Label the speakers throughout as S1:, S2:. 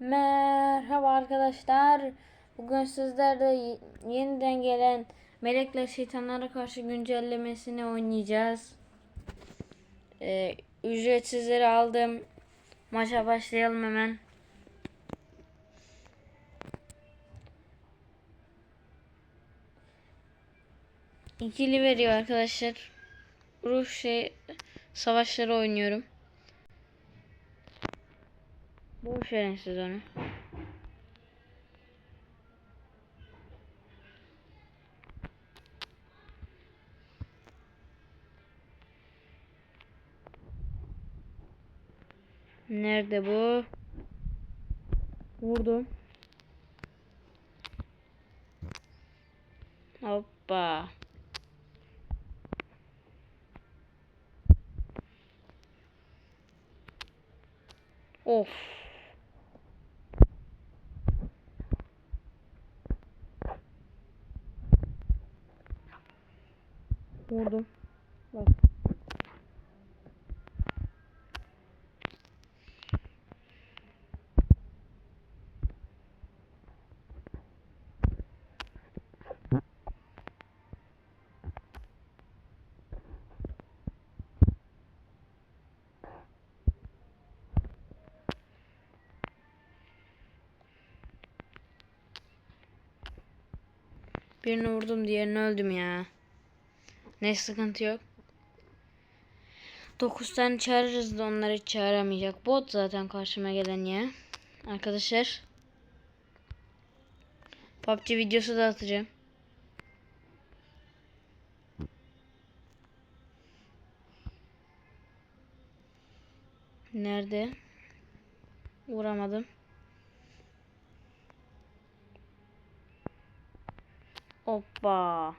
S1: Merhaba arkadaşlar. Bugün sizlerle yeniden gelen Melekler Şeytanlara Karşı güncellemesini oynayacağız. Ee, ücretsizleri aldım. Maça başlayalım hemen. İkili veriyor arkadaşlar. Ruh şey savaşları oynuyorum. Boş verin siz onu. Nerede bu? Vurdum. Hoppa. Of. Vurdum. Bak. Birini vurdum diğerini öldüm ya. Ne sıkıntı yok. 9 tane çağırırız da onları hiç çağıramayacak. Bot zaten karşıma gelen ya. Arkadaşlar. PUBG videosu da atacağım. Nerede? Vuramadım. Hoppa.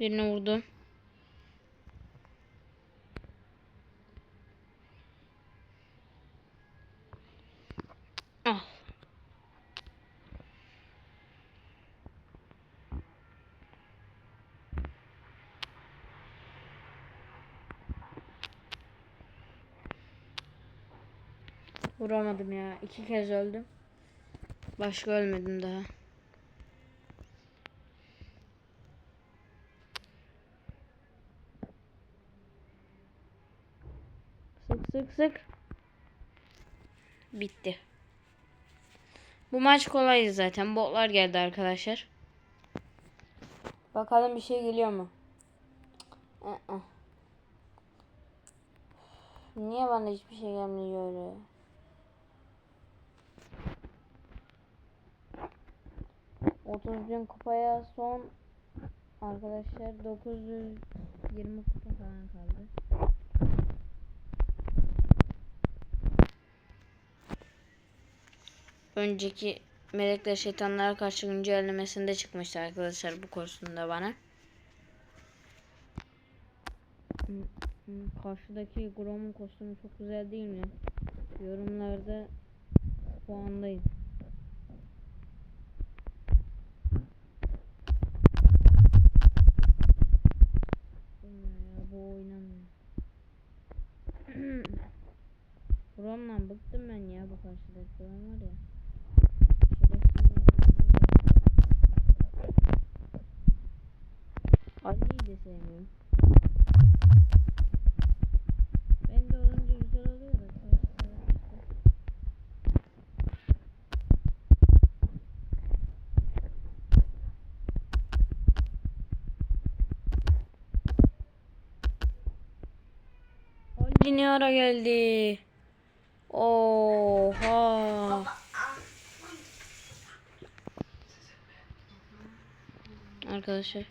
S1: Birini vurdum. Ah. Vuramadım ya. İki kez öldüm. Başka ölmedim daha. Sık sık. Bitti. Bu maç kolaydı zaten. Botlar geldi arkadaşlar. Bakalım bir şey geliyor mu? Aa. Niye bana hiçbir şey gelmiyor öyle? Otuz bin kupaya son arkadaşlar 920 kupa falan kaldı. Önceki Melekler Şeytanlara Karşı güncellemesinde çıkmıştı arkadaşlar bu kostümde bana. Karşıdaki Grom'un kostümü çok güzel değil mi? Yorumlarda puandayım. Ali ne ara geldi? Oha. Arkadaşlar.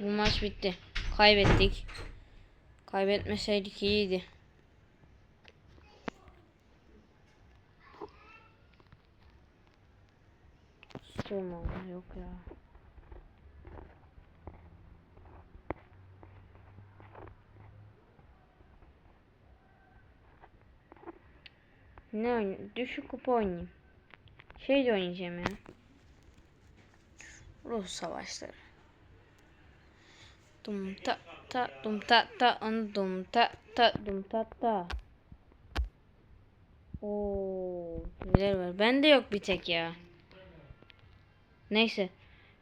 S1: Bu maç bitti. Kaybettik. Kaybetmeseydik iyiydi. Sorma yok ya. Ne oynayayım? Düşük kupa oynayayım. Şey de oynayacağım ya. Ruh savaşları. Dum ta ta dum ta ta an dum ta ta dum ta ta. Oo, neler var. Bende yok bir tek ya. Neyse.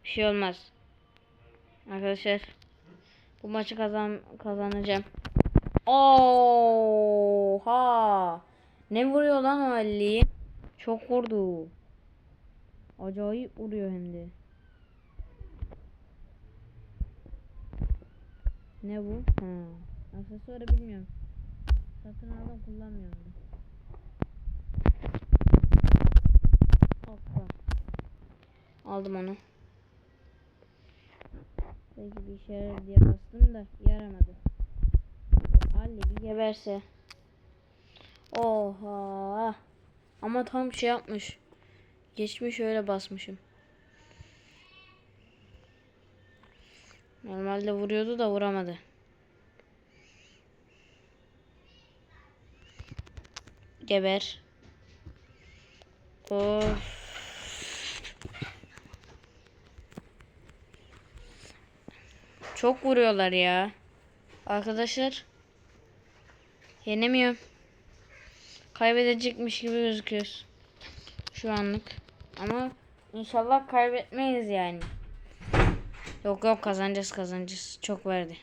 S1: Bir şey olmaz. Arkadaşlar bu maçı kazan kazanacağım. Oha! Ne vuruyor lan o Ali? Çok vurdu. Acayip vuruyor hem de. Ne bu? Ha. Aksesuarı bilmiyorum. Satın aldım kullanmıyorum. Hoppa. Aldım onu. Belki bir işe yarar diye bastım da yaramadı. Ali bir geberse. Oha. Ama tam şey yapmış. Geçmiş öyle basmışım. Normalde vuruyordu da vuramadı. Geber. Of. Çok vuruyorlar ya. Arkadaşlar. Yenemiyorum. Kaybedecekmiş gibi gözüküyoruz. Şu anlık. Ama inşallah kaybetmeyiz yani. Yok yok kazanacağız kazanacağız. Çok verdi.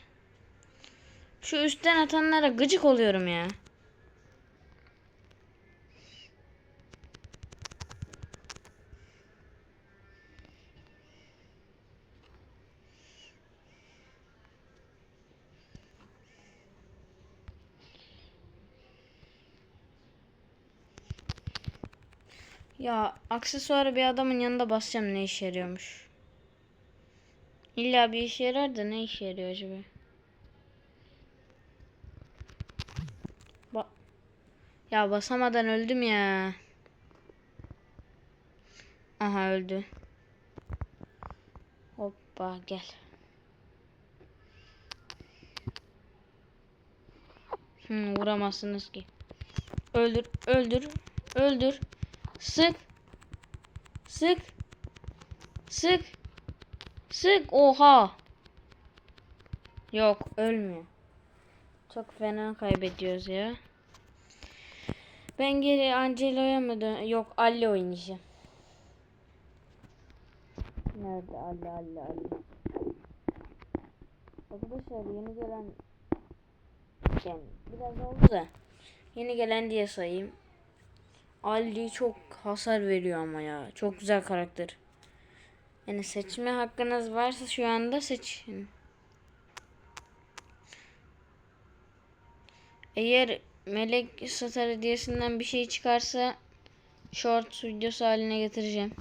S1: Şu üstten atanlara gıcık oluyorum ya. Ya aksesuarı bir adamın yanında basacağım ne işe yarıyormuş. İlla bir işe yarar da ne işe yarıyor acaba? Ba ya basamadan öldüm ya. Aha öldü. Hoppa gel. Hmm, vuramazsınız ki. Öldür, öldür, öldür. Sık. Sık. Sık. Sık. Oha. Yok ölmüyor. Çok fena kaybediyoruz ya. Ben geri Angelo'ya mı dön? Yok Ali oynayacağım. Nerede Ali Ali Ali? Arkadaşlar yeni gelen yani biraz oldu da yeni gelen diye sayayım. Ali çok hasar veriyor ama ya. Çok güzel karakter. Yani seçme hakkınız varsa şu anda seçin. Eğer Melek Satar hediyesinden bir şey çıkarsa short videosu haline getireceğim.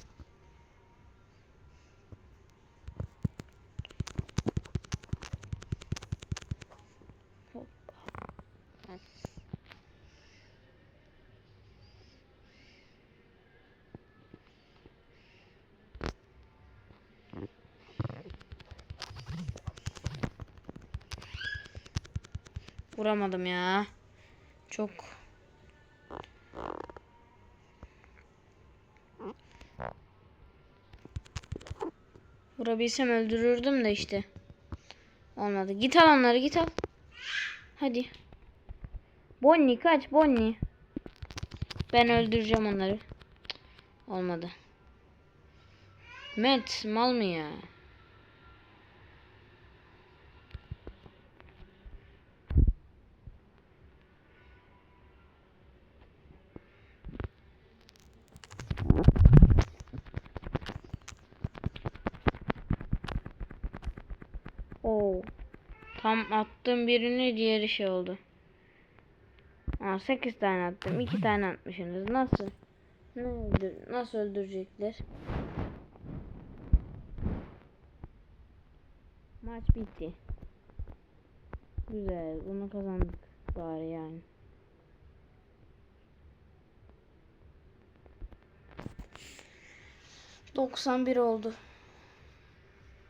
S1: Vuramadım ya. Çok. Vurabilsem öldürürdüm de işte. Olmadı. Git al onları git al. Hadi. Bonnie kaç Bonnie. Ben öldüreceğim onları. Olmadı. Matt mal mı ya? Oo. Tam attığım birini diğeri şey oldu. Aa, 8 tane attım. 2 tane atmışsınız. Nasıl? Ne öldür nasıl öldürecekler? Maç bitti. Güzel. Bunu kazandık bari yani. Doksan bir oldu.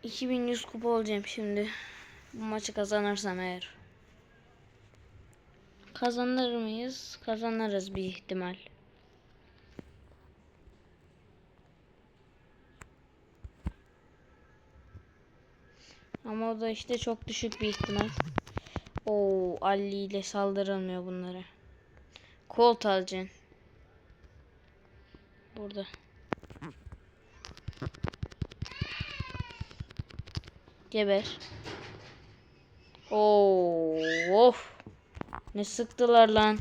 S1: 2100 kupa olacağım şimdi. Bu maçı kazanırsam eğer. Kazanır mıyız? Kazanırız bir ihtimal. Ama o da işte çok düşük bir ihtimal. Oo, Ali ile saldırılmıyor bunlara. Colt alacaksın. Burada. Geber. Oo, of. Ne sıktılar lan.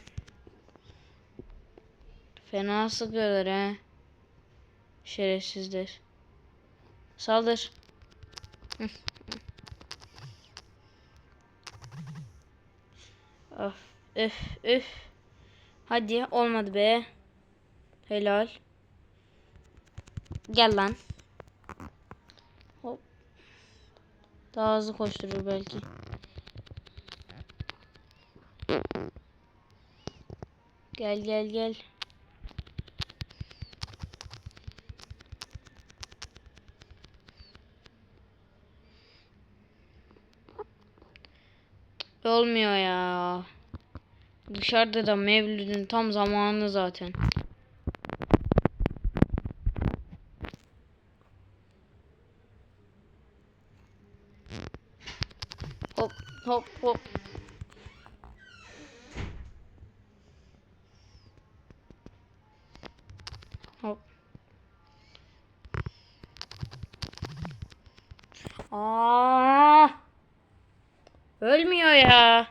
S1: Fena sıkıyorlar he. Şerefsizler. Saldır. Of, öf, öf. Hadi olmadı be. Helal. Gel lan. Hop. Daha hızlı koşturur belki. Gel gel gel. Olmuyor ya. Dışarıda da Mevlüt'ün tam zamanı zaten. Hop hop hop. Hop. Aa! Ölmüyor ya.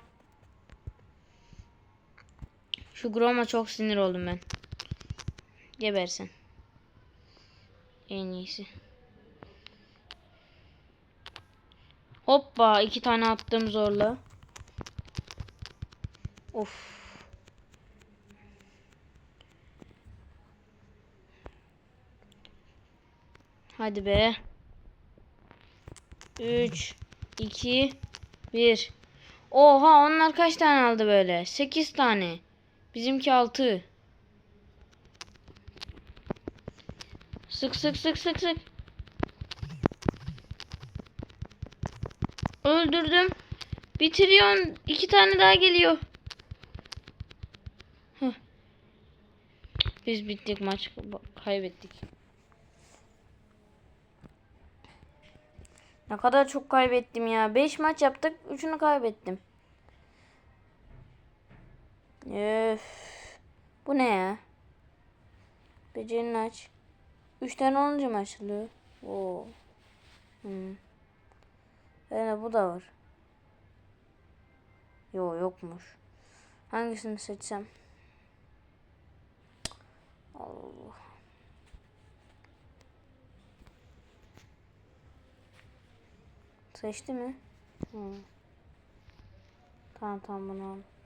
S1: Grom'a çok sinir oldum ben. Gebersin. En iyisi. Hoppa iki tane attım zorla. Of. Hadi be. 3 2 1 Oha onlar kaç tane aldı böyle? 8 tane. Bizimki 6. Sık sık sık sık sık. Öldürdüm. Bitiriyorsun. İki tane daha geliyor. Biz bittik maç kaybettik. Ne kadar çok kaybettim ya. 5 maç yaptık. 3'ünü kaybettim. Öf. Bu ne ya? Becerini aç. 3 tane olunca mı açılıyor? Oo. Hmm. Evet bu da var. Yo yokmuş. Hangisini seçsem? Allah. Seçti mi? Hı. Tamam tamam bunu al.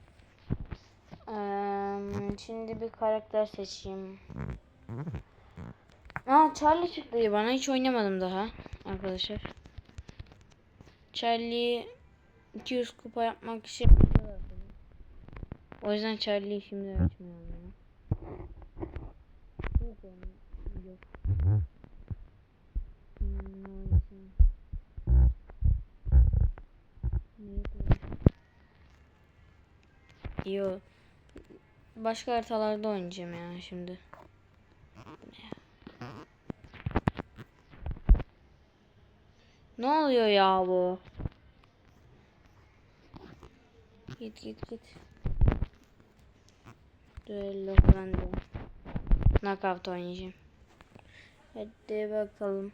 S1: Ee, şimdi bir karakter seçeyim. Aa Charlie çıktı bana hiç oynamadım daha arkadaşlar. Charlie 200 kupa yapmak için o yüzden Charlie'yi şimdi açmıyorum. Ya. Yok oğlum, yok. Hmm, oynasın. Neyi koyayım? Yo. Başka haritalarda oynayacağım ya şimdi. Ne oluyor ya bu? Git git git. Düello falan diyor. Knockout oynayacağım. Hadi bakalım.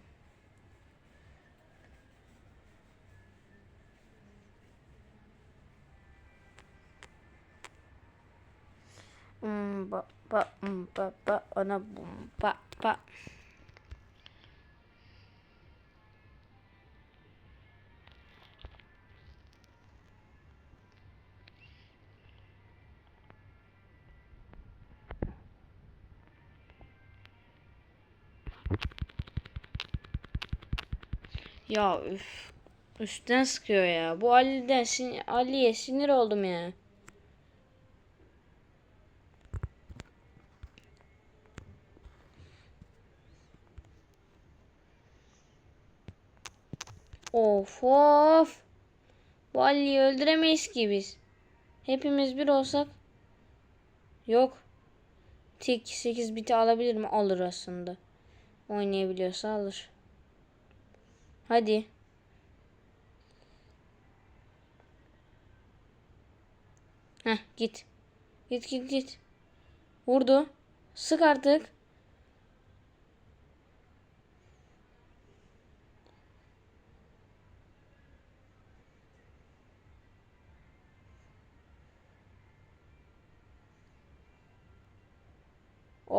S1: Um, ba, ba, um, ba, ona, bum, ba. Ya üf. Üstten sıkıyor ya. Bu Ali'den sin Ali'ye sinir oldum ya. Of of. Bu öldüremeyiz ki biz. Hepimiz bir olsak. Yok. Tik 8 biti alabilir mi? Alır aslında. Oynayabiliyorsa alır. Hadi. Heh git. Git git git. Vurdu. Sık artık.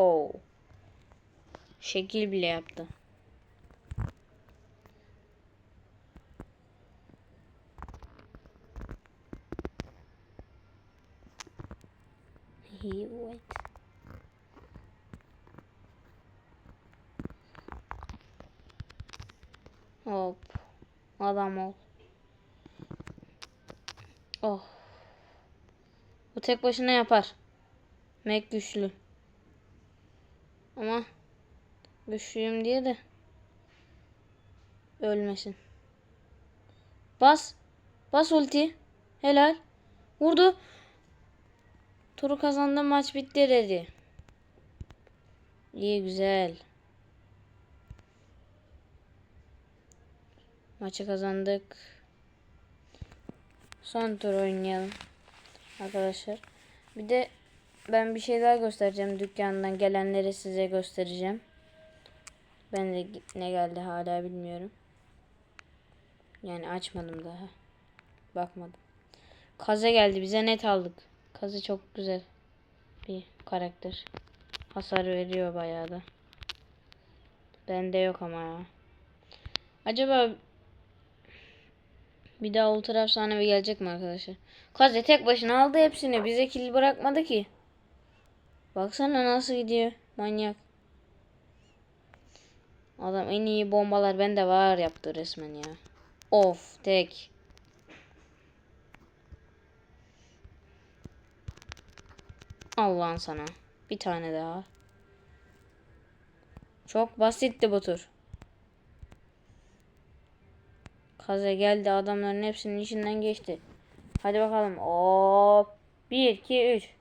S1: Oo. Şekil bile yaptı. Wait. Hop. Adam ol. Oh. Bu tek başına yapar. Mac güçlü. Ama güçlüyüm diye de ölmesin. Bas. Bas ulti. Helal. Vurdu. Turu kazandı maç bitti dedi. İyi güzel. Maçı kazandık. Son tur oynayalım. Arkadaşlar. Bir de ben bir şey daha göstereceğim. Dükkandan gelenleri size göstereceğim. Ben de ne geldi hala bilmiyorum. Yani açmadım daha. Bakmadım. Kaza geldi. Bize net aldık. Kazı çok güzel bir karakter. Hasar veriyor bayağı da. Bende yok ama ya. Acaba bir daha ultra efsanevi gelecek mi arkadaşlar? Kaze tek başına aldı hepsini. Bize kill bırakmadı ki. Baksana nasıl gidiyor. Manyak. Adam en iyi bombalar bende var yaptı resmen ya. Of tek. Allah'ın sana. Bir tane daha. Çok basitti bu tur. Kaze geldi adamların hepsinin içinden geçti. Hadi bakalım. Hop. 1 2 3.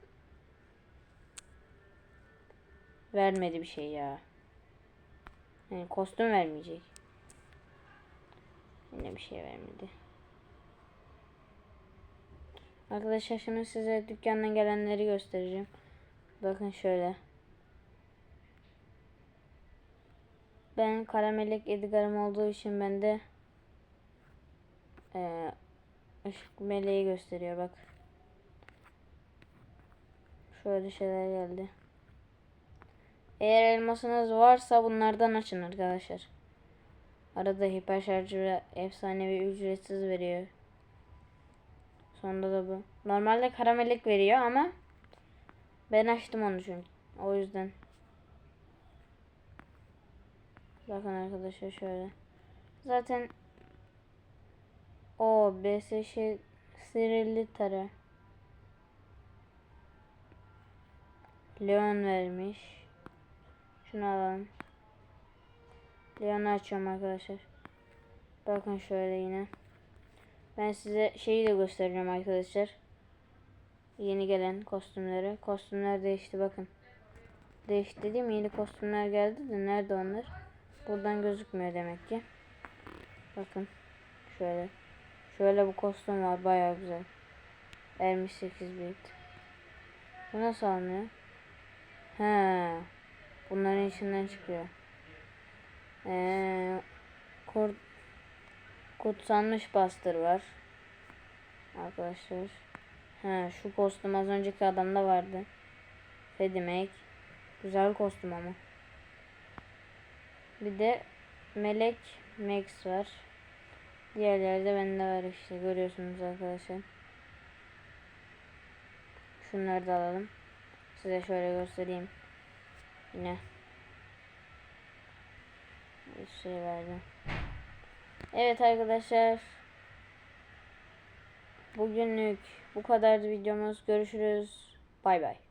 S1: Vermedi bir şey ya. Yani kostüm vermeyecek. Yine bir şey vermedi. Arkadaşlar şimdi size dükkandan gelenleri göstereceğim. Bakın şöyle. Ben karamelek Edgar'ım olduğu için bende e, ışık meleği gösteriyor bak. Şöyle şeyler geldi. Eğer elmasınız varsa bunlardan açın arkadaşlar. Arada hiper şarjı efsanevi ücretsiz veriyor. Sonunda da bu. Normalde karamellik veriyor ama ben açtım onu çünkü. O yüzden. Bakın arkadaşlar şöyle. Zaten o BSŞ Sirilli Tara. Leon vermiş. Şunu alalım. Leon'u açıyorum arkadaşlar. Bakın şöyle yine. Ben size şeyi de göstereceğim arkadaşlar. Yeni gelen kostümleri. Kostümler değişti bakın. Değişti dediğim yeni kostümler geldi de nerede onlar? Buradan gözükmüyor demek ki. Bakın. Şöyle. Şöyle bu kostüm var bayağı güzel. Ermiş 8 bit. Bu nasıl alınıyor? He. Bunların içinden çıkıyor. Ee, kurt Kutsanmış bastır var. Arkadaşlar. He, şu kostüm az önceki adamda vardı. Fedimek. Güzel kostüm ama. Bir de Melek Max var. Diğerleri de bende var işte. Görüyorsunuz arkadaşlar. Şunları da alalım. Size şöyle göstereyim. Yine. Bir şey verdim. Evet arkadaşlar. Bugünlük bu kadardı videomuz. Görüşürüz. Bay bay.